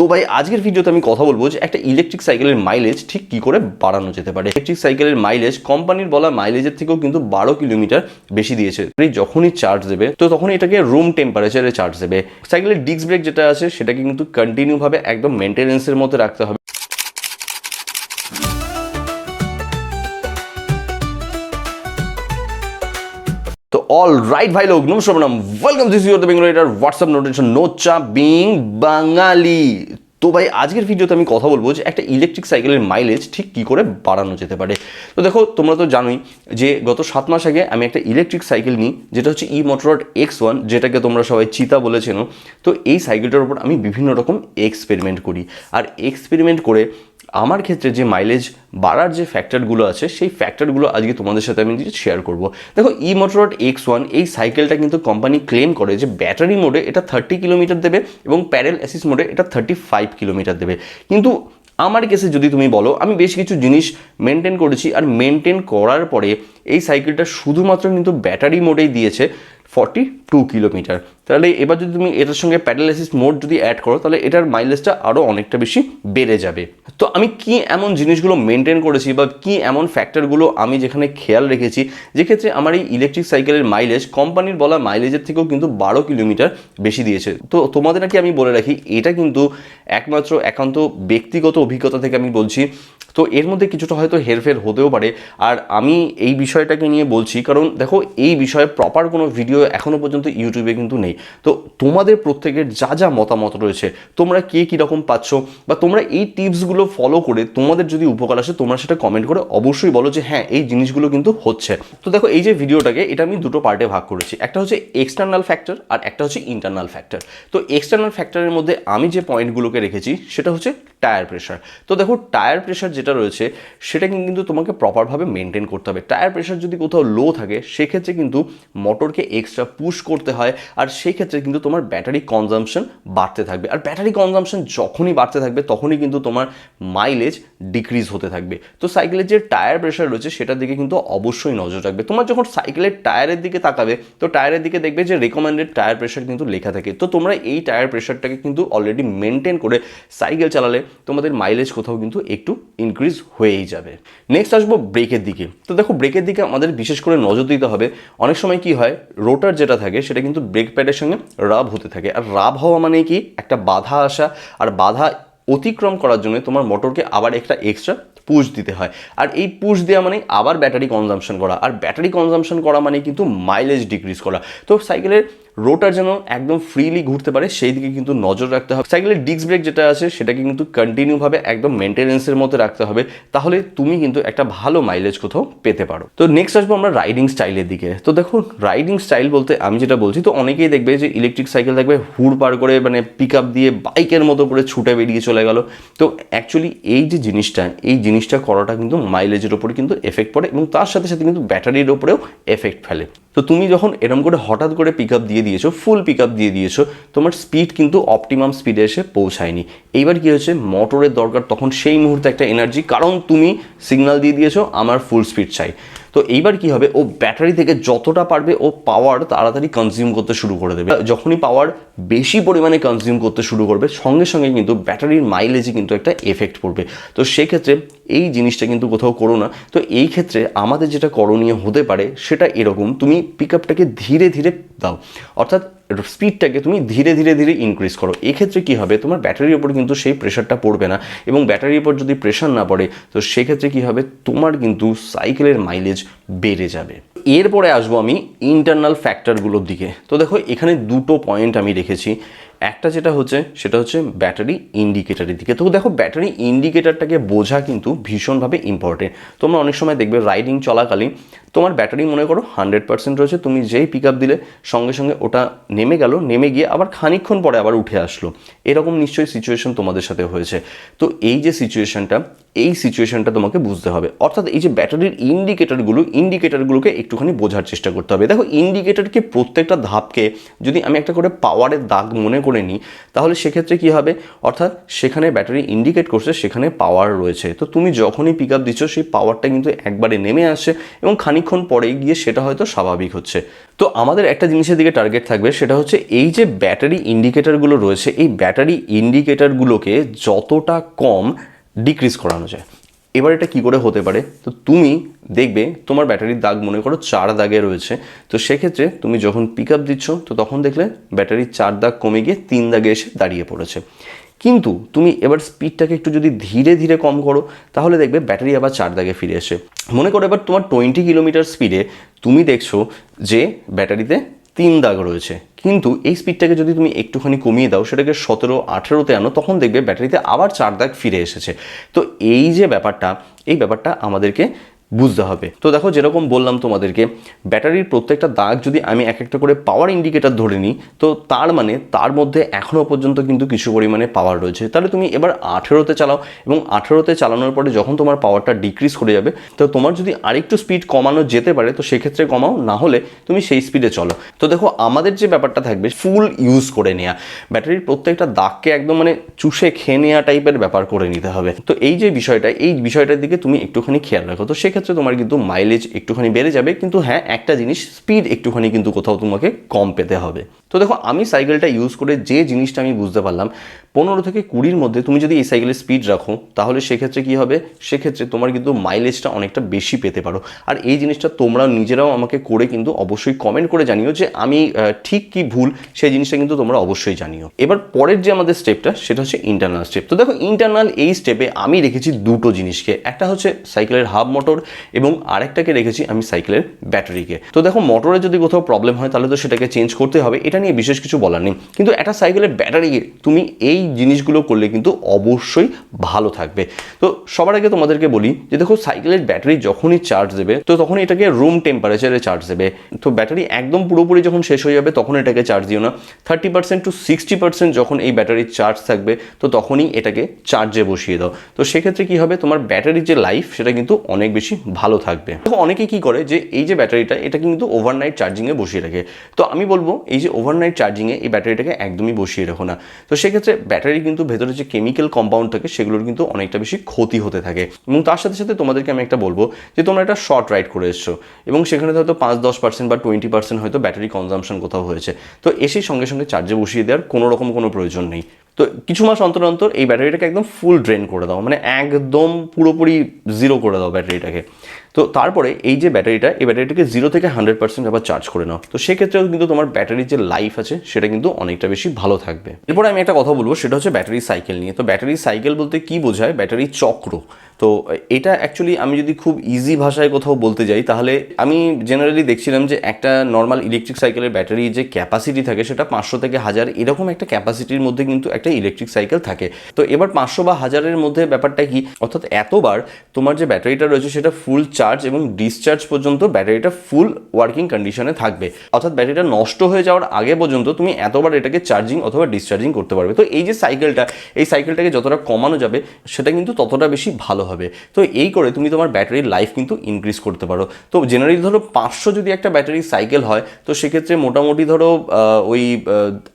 তো ভাই, আজকের ভিডিওতে আমি কথা বলব যে একটা ইলেকট্রিক সাইকেলের মাইলেজ ঠিক কি করে বাড়ানো যেতে পারে। ইলেকট্রিক সাইকেলের মাইলেজ কোম্পানির বলা মাইলেজের থেকেও কিন্তু বারো কিলোমিটার বেশি দিয়েছে। যখনই চার্জ দেবে, তো তখনই এটাকে রুম টেম্পারেচারে চার্জ দেবে। সাইকেলের ডিস্ক ব্রেক যেটা আছে, সেটাকে কিন্তু কন্টিনিউভাবে একদম মেনটেনেন্সের মধ্যে রাখতে হবে। অল রাইট ভাই লোক, নমস্কার, প্রণাম। Welcome this your the Bengal এটার হোয়াটসঅ্যাপ নোটিফিকেশন নো চা বিং বাঙালি তো ভাই, আজকের ভিডিওতে আমি কথা বলব যে একটা ইলেকট্রিক সাইকেলের মাইলেজ ঠিক কী করে বাড়ানো যেতে পারে। তো দেখো, তোমরা তো জানোই যে গত সাত মাস আগে আমি একটা ইলেকট্রিক সাইকেল নিই, যেটা হচ্ছে ই মোটরড এক্স ওয়ান যেটাকে তোমরা সবাই চিতা বলেছেন তো এই সাইকেলটার উপর আমি বিভিন্ন রকম এক্সপেরিমেন্ট করি। আর এক্সপেরিমেন্ট করে আমার ক্ষেত্রে যে মাইলেজ বাড়ার যে ফ্যাক্টরগুলো আছে, সেই ফ্যাক্টরগুলো আজকে তোমাদের সাথে আমি শেয়ার করব। দেখো ই মোটরট এক্স ওয়ান এই সাইকেলটা কিন্তু কোম্পানি ক্লেম করে যে ব্যাটারি মোডে এটা থার্টি কিলোমিটার দেবে এবং প্যারেল অ্যাসিস মোডে এটা থার্টি ফাইভ কিলোমিটার দেবে। কিন্তু আমার কেসে যদি তুমি বলো, আমি বেশ কিছু জিনিস মেনটেন করেছি আর মেনটেন করার পরে এই সাইকেলটা শুধুমাত্র কিন্তু ব্যাটারি মোডেই দিয়েছে ফর্টি টু কিলোমিটার তাহলে এবার যদি তুমি এটার সঙ্গে প্যাডালাইসিস মোড যদি অ্যাড করো, তাহলে এটার মাইলেজটা আরও অনেকটা বেশি বেড়ে যাবে। তো আমি কি এমন জিনিসগুলো মেনটেন করেছি বা কি এমন ফ্যাক্টরগুলো আমি যেখানে খেয়াল রেখেছি যেক্ষেত্রে আমার এই ইলেকট্রিক সাইকেলের মাইলেজ কোম্পানির বলা মাইলেজের থেকেও কিন্তু বারো কিলোমিটার বেশি দিয়েছে। তো তোমাদের নাকি আমি বলে রাখি, এটা কিন্তু একমাত্র একান্ত ব্যক্তিগত অভিজ্ঞতা থেকে আমি বলছি। তো এর মধ্যে কিছুটা হয়তো হেরফের হতেও পারে। আর আমি এই বিষয়টাকে নিয়ে বলছি, কারণ দেখো, এই বিষয়ে প্রপার কোনো ভিডিও এখনও পর্যন্ত ইউটিউবে কিন্তু নেই। তো তোমাদের প্রত্যেকের যা যা মতামত রয়েছে, তোমরা কে কীরকম পাচ্ছ বা তোমরা এই টিপসগুলো ফলো করে তোমাদের যদি উপকার আসে, তোমরা সেটা কমেন্ট করে অবশ্যই বলো যে হ্যাঁ এই জিনিসগুলো কিন্তু হচ্ছে। তো দেখো, এই যে ভিডিওটাকে, এটা আমি দুটো পার্টে ভাগ করেছি। একটা হচ্ছে এক্সটার্নাল ফ্যাক্টর আর একটা হচ্ছে ইন্টারনাল ফ্যাক্টর তো এক্সটার্নাল ফ্যাক্টরের মধ্যে আমি যে পয়েন্টগুলোকে রেখেছি, সেটা হচ্ছে টায়ার প্রেশার তো দেখো টায়ার প্রেশার যেটা রয়েছে সেটাকে কিন্তু তোমাকে প্রপারভাবে মেনটেন করতে হবে। টায়ার প্রেশার যদি কোথাও লো থাকে, সেক্ষেত্রে কিন্তু মোটরকে এক্সট্রা পুশ করতে হয় আর সেই ক্ষেত্রে কিন্তু তোমার ব্যাটারি কনজামশন বাড়তে থাকবে। আর ব্যাটারি কনজামশন যখনই বাড়তে থাকবে, তখনই কিন্তু তোমার মাইলেজ ডিক্রিজ হতে থাকবে। তো সাইকেলের যে টায়ার প্রেশার রয়েছে, সেটার দিকে কিন্তু অবশ্যই নজর রাখবে। তোমার যখন সাইকেলের টায়ারের দিকে তাকাবে, তো টায়ারের দিকে দেখবে যে রেকমেন্ডেড টায়ার প্রেশার কিন্তু লেখা থাকে। তো তোমরা এই টায়ার প্রেশারটাকে কিন্তু অলরেডি মেনটেন করে সাইকেল চালালে তোমাদের মাইলেজ কোথাও কিন্তু একটু ইনক্রিজ হয়েই যাবে। নেক্সট আসব ব্রেকের দিকে। তো দেখো ব্রেকের দিকে আমাদের বিশেষ করে নজর দিতে হবে। অনেক সময় কি হয় রোটার যেটা থাকে সেটা কিন্তু ব্রেক প্যাডের সঙ্গে রাব হতে থাকে। আর রাব হওয়া মানে কি? একটা বাধা আসা। আর বাধা অতিক্রম করার জন্য তোমার মোটরকে আবার একটা এক্সট্রা পুশ দিতে হয়। আর এই পুশ দেওয়া মানে আবার ব্যাটারি কনজামশন করা। আর ব্যাটারি কনজামশন করা মানে কিন্তু মাইলেজ ডিক্রিজ করা। তো সাইকেলের রোটার যেন একদম ফ্রিলি ঘুরতে পারে সেই দিকে কিন্তু নজর রাখতে হবে। সাইকেলের ডিস্ক ব্রেক যেটা আছে, সেটাকে কিন্তু কন্টিনিউভাবে একদম মেনটেনেন্সের মধ্যে রাখতে হবে, তাহলে তুমি কিন্তু একটা ভালো মাইলেজ কোথাও পেতে পারো। তো নেক্সট আসব আমরা রাইডিং স্টাইলের দিকে। তো দেখো রাইডিং স্টাইল বলতে আমি যেটা বলছি, তো অনেকেই দেখবে যে ইলেকট্রিক সাইকেল থাকবে হুড় পার করে মানে পিক আপ দিয়ে বাইকের মতো করে ছুটে বেরিয়ে চলে গেল। তো অ্যাকচুয়ালি এই যে জিনিসটা, এই জিনিসটা করাটা কিন্তু মাইলেজের ওপরে কিন্তু এফেক্ট পড়ে এবং তার সাথে সাথে কিন্তু ব্যাটারির ওপরেও এফেক্ট ফেলে। তো তুমি যখন এরম করে হঠাৎ করে পিক আপ দিয়ে দিয়েছ ফুল পিক আপ দিয়ে দিয়েছ, তোমার স্পিড কিন্তু অপটিমাম স্পিডে এসে পৌঁছায়নি। এইবার কী হয়েছে মোটরের দরকার, তখন সেই মুহূর্তে একটা এনার্জি কারণ তুমি সিগনাল দিয়ে দিয়েছ, আমার ফুল স্পিড চাই। তো এইবার কি হবে? ও ব্যাটারি থেকে যতটা পারবে, ও পাওয়ার তাড়াতাড়ি কনজিউম করতে শুরু করে দেবে। যখনই পাওয়ার বেশি পরিমাণে কনজিউম করতে শুরু করবে, সঙ্গে সঙ্গে কিন্তু ব্যাটারির মাইলেজে কিন্তু একটা এফেক্ট পড়বে। তো সেক্ষেত্রে এই জিনিসটা কিন্তু কোথাও করো না। তো এই ক্ষেত্রে আমাদের যেটা করণীয় হতে পারে, সেটা এরকম। তুমি পিক আপটাকে ধীরে ধীরে দাও। অর্থাৎ স্পিডটাকে তুমি ধীরে ধীরে ধীরে ইনক্রিজ করো। এক্ষেত্রে কী হবে? তোমার ব্যাটারির ওপর কিন্তু সেই প্রেশারটা পড়বে না এবং ব্যাটারির ওপর যদি প্রেশার না পড়ে, তো সেক্ষেত্রে কী হবে? তোমার কিন্তু সাইকেলের মাইলেজ বেড়ে যাবে। এরপরে আসব আমি ইন্টারনাল ফ্যাক্টরগুলোর দিকে। তো দেখো, এখানে দুটো পয়েন্ট আমি রেখেছি। একটা যেটা হচ্ছে, সেটা হচ্ছে ব্যাটারি ইন্ডিকেটারের দিকে। তো দেখো ব্যাটারি ইন্ডিকেটারটাকে বোঝা কিন্তু ভীষণভাবে ইম্পর্টেন্ট তোমরা অনেক সময় দেখবে রাইডিং চলাকালীন তোমার ব্যাটারি মনে করো হান্ড্রেড পার্সেন্ট রয়েছে, তুমি যেই পিক আপ দিলে সঙ্গে সঙ্গে ওটা নেমে গেল, নেমে গিয়ে আবার খানিক্ষণ পরে আবার উঠে আসলো। এরকম নিশ্চয়ই সিচুয়েশন তোমাদের সাথে হয়েছে। তো এই যে সিচুয়েশনটা এই সিচুয়েশনটা তোমাকে বুঝতে হবে। অর্থাৎ এই যে ব্যাটারির ইন্ডিকেটারগুলো ইন্ডিকেটারগুলোকে একটুখানি বোঝার চেষ্টা করতে হবে। দেখো ইন্ডিকেটারকে প্রত্যেকটা ধাপকে যদি আমি একটা করে পাওয়ারের দাগ মনে করে নিই, তাহলে সেক্ষেত্রে কী হবে? অর্থাৎ সেখানে ব্যাটারি ইন্ডিকেট করছে, সেখানে পাওয়ার রয়েছে। তো তুমি যখনই পিক আপ দিচ্ছ, সেই পাওয়ারটা কিন্তু একবারে নেমে আসছে এবং খানিক খানিক্ষণ পরে গিয়ে সেটা হয়তো স্বাভাবিক হচ্ছে। তো আমাদের একটা জিনিসের দিকে টার্গেট থাকবে, সেটা হচ্ছে এই যে ব্যাটারি ইন্ডিকেটারগুলো রয়েছে, এই ব্যাটারি ইন্ডিকেটরগুলোকে যতটা কম ডিক্রিজ করানো যায়। এবার এটা কি করে হতে পারে? তো তুমি দেখবে তোমার ব্যাটারির দাগ মনে করো চার দাগে রয়েছে, তো সেক্ষেত্রে তুমি যখন পিক আপ দিচ্ছ, তো তখন দেখলে ব্যাটারির চার দাগ কমে গিয়ে তিন দাগে এসে দাঁড়িয়ে পড়েছে। কিন্তু তুমি এবার স্পিডটাকে একটু যদি ধীরে ধীরে কম করো, তাহলে দেখবে ব্যাটারি আবার চার দাগে ফিরে এসে। মনে করো এবার তোমার টোয়েন্টি কিলোমিটার স্পিডে তুমি দেখছ যে ব্যাটারিতে তিন দাগ রয়েছে। কিন্তু এই স্পিডটাকে যদি তুমি একটুখানি কমিয়ে দাও, সেটাকে সতেরো, আঠেরোতে আনো, তখন দেখবে ব্যাটারিতে আবার চার দাগ ফিরে এসেছে। তো এই যে ব্যাপারটা, এই ব্যাপারটা আমাদেরকে বুঝতে হবে। তো দেখো, যেরকম বললাম তোমাদেরকে, ব্যাটারির প্রত্যেকটা দাগ যদি আমি এক একটা করে পাওয়ার ইন্ডিকেটার ধরে নিই, তো তার মানে তার মধ্যে এখনও পর্যন্ত কিন্তু কিছু পরিমাণে পাওয়ার রয়েছে। তাহলে তুমি এবার আঠেরোতে চালাও এবং আঠেরোতে চালানোর পরে যখন তোমার পাওয়ারটা ডিক্রিজ করে যাবে, তো তোমার যদি আরেকটু স্পিড কমানো যেতে পারে, তো সেক্ষেত্রে কমাও, না হলে তুমি সেই স্পিডে চলো। তো দেখো, আমাদের যে ব্যাপারটা থাকবে ফুল ইউজ করে নেওয়া ব্যাটারির প্রত্যেকটা দাগকে একদম মানে চুষে খেয়ে নেওয়া টাইপের ব্যাপার করে নিতে হবে। তো এই যে বিষয়টা, এই বিষয়টার দিকে তুমি একটুখানি খেয়াল রাখো। তো সেক্ষেত্রে তোমার কিন্তু মাইলেজ একটুখানি বেড়ে যাবে, কিন্তু হ্যাঁ একটা জিনিস স্পিড একটুখানি কিন্তু কোথাও তোমাকে কম পেতে হবে। তো দেখো, আমি সাইকেলটা ইউজ করে যে জিনিসটা আমি বুঝতে পারলাম, পনেরো থেকে কুড়ির মধ্যে তুমি যদি এই সাইকেলের স্পিড রাখো, তাহলে সেক্ষেত্রে কী হবে? সেক্ষেত্রে তোমার কিন্তু মাইলেজটা অনেকটা বেশি পেতে পারো। আর এই জিনিসটা তোমরা নিজেরাও আমাকে করে কিন্তু অবশ্যই কমেন্ট করে জানিও যে আমি ঠিক কি ভুল, সেই জিনিসটা কিন্তু তোমরা অবশ্যই জানিও। এবার পরের যে আমাদের স্টেপটা সেটা হচ্ছে ইন্টারনাল স্টেপ তো দেখো ইন্টারনাল এই স্টেপে আমি রেখেছি দুটো জিনিসকে। একটা হচ্ছে সাইকেলের হাব মোটর এবং আরেকটাকে রেখেছি আমি সাইকেলের ব্যাটারিকে। তো দেখো, মোটরে যদি কোথাও প্রবলেম হয়, তাহলে তো সেটাকে চেঞ্জ করতে হবে। এটা নিয়ে বিশেষ কিছু বলার নেই। কিন্তু একটা সাইকেলের ব্যাটারি, তুমি এই জিনিসগুলো করলে কিন্তু অবশ্যই ভালো থাকবে। তো সবার আগে তোমাদেরকে বলি যে, দেখো, সাইকেলের ব্যাটারি যখনই চার্জ দেবে, তো তখন এটাকে রুম টেম্পারেচারে চার্জ দেবে। তো ব্যাটারি একদম পুরোপুরি যখন শেষ হয়ে যাবে তখন এটাকে চার্জ দিও না। Thirty percent to sixty percent যখন এই ব্যাটারির চার্জ থাকবে, তো তখনই এটাকে চার্জে বসিয়ে দাও। তো সেক্ষেত্রে কি হবে? তোমার ব্যাটারির যে লাইফ সেটা কিন্তু অনেক বেশি ভালো থাকবে। দেখো অনেকেই কি করে যে এই যে ব্যাটারিটা, এটা কিন্তু ওভারনাইট চার্জিংয়ে বসিয়ে রাখে। তো আমি বলব, এই যে ওভারনাইট চার্জিংয়ে এই ব্যাটারিটাকে একদমই বসিয়ে রাখো না। তো সেক্ষেত্রে ব্যাটারি কিন্তু ভেতরে যে কেমিক্যাল কম্পাউন্ড থাকে, সেগুলোর কিন্তু অনেকটা বেশি ক্ষতি হতে থাকে। এবং তার সাথে সাথে তোমাদেরকে আমি একটা বলব যে, তোমরা একটা শর্ট রাইড করে এসছো। এবং সেখানে হয়তো পাঁচ, দশ পার্সেন্ট বা টোয়েন্টি পার্সেন্ট হয়তো ব্যাটারি কনজামশন কোথাও হয়েছে। তো এসেই সঙ্গে সঙ্গে চার্জে বসিয়ে দেওয়ার কোনো রকম কোনো প্রয়োজন নেই। তো কিছু মাস অন্তর অন্তর এই ব্যাটারিটাকে একদম ফুল ড্রেন করে দাও। মানে একদম পুরোপুরি জিরো করে দাও ব্যাটারিটাকে। তো তারপরে এই যে ব্যাটারিটা, এই ব্যাটারিটাকে জিরো থেকে হান্ড্রেড পার্সেন্ট আবার চার্জ করে নাও। তো সেক্ষেত্রেও কিন্তু তোমার ব্যাটারির যে লাইফ আছে, সেটা কিন্তু অনেকটা বেশি ভালো থাকবে। এরপরে আমি একটা কথা বলব, সেটা হচ্ছে ব্যাটারি সাইকেল নিয়ে। তো ব্যাটারি সাইকেল বলতে কি বোঝায়? ব্যাটারি চক্র। তো এটা অ্যাকচুয়ালি আমি যদি খুব ইজি ভাষায় কোথাও বলতে যাই, তাহলে আমি জেনারেলি দেখছিলাম যে একটা নর্মাল ইলেকট্রিক সাইকেলের ব্যাটারি যে ক্যাপাসিটি থাকে, সেটা পাঁচশো থেকে হাজার, এরকম একটা ক্যাপাসিটির মধ্যে কিন্তু একটা ইলেকট্রিক সাইকেল থাকে। তো এবার পাঁচশো বা হাজারের মধ্যে ব্যাপারটা কি? অর্থাৎ এতবার তোমার যে ব্যাটারিটা রয়েছে, সেটা ফুল চার্জ এবং ডিসচার্জ পর্যন্ত ব্যাটারিটা ফুল ওয়ার্কিং কন্ডিশনে থাকবে। অর্থাৎ ব্যাটারিটা নষ্ট হয়ে যাওয়ার আগে পর্যন্ত তুমি এতবার এটাকে চার্জিং অথবা ডিসচার্জিং করতে পারবে। তো এই যে সাইকেলটা এই সাইকেলটাকে যতটা কমানো যাবে, সেটা কিন্তু ততটা বেশি ভালো হবে। তো এই করে তুমি তোমার ব্যাটারির লাইফ কিন্তু ইনক্রিজ করতে পারো। তো জেনারেলি ধরো পাঁচশো যদি একটা ব্যাটারি সাইকেল হয়, তো সেক্ষেত্রে মোটামুটি ধরো ওই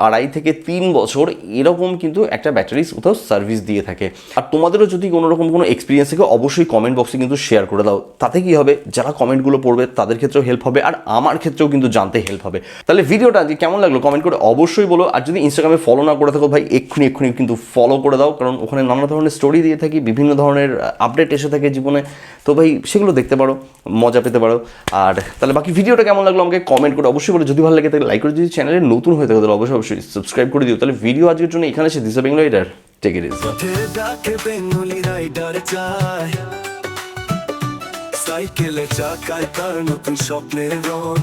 আড়াই থেকে তিন বছর এরকম কিন্তু একটা ব্যাটারি কোথাও সার্ভিস দিয়ে থাকে। আর তোমাদেরও যদি কোনো রকম কোনো এক্সপিরিয়েন্স থেকে, অবশ্যই কমেন্ট বক্সে কিন্তু শেয়ার করে দাও। তাতে কি হবে? যারা কমেন্টগুলো পড়বে, তাদের ক্ষেত্রেও হেল্প হবে আর আমার ক্ষেত্রেও কিন্তু জানতে হেল্প হবে। তাহলে ভিডিওটা আজকে কেমন লাগল? কমেন্ট করে অবশ্যই বলো। আর যদি ইনস্টাগ্রামে ফলো না করে থাকো ভাই, এক্ষুনি এক্ষুনি কিন্তু ফলো করে দাও। কারণ ওখানে নানা ধরনের স্টোরি দিয়ে থাকি, বিভিন্ন ধরনের আপডেট এসে থাকে জীবনে। তো ভাই, সেগুলো দেখতে পারো, মজা পেতে পারো। আর তাহলে বাকি ভিডিওটা কেমন লাগল আমাকে কমেন্ট করে অবশ্যই বলো। যদি ভালো লাগে, তাহলে লাইক করে যদি চ্যানেলে নতুন হয়ে থাকে, তাহলে অবশ্যই অবশ্যই সাবস্ক্রাইব করে দিও। তাহলে ভিডিও আজকের জন্য এখানে এসে দিশা বেঙ্গল এটার টেক ইট ইজ সাইকেলে চাকায় তার নতুন স্বপ্নের রং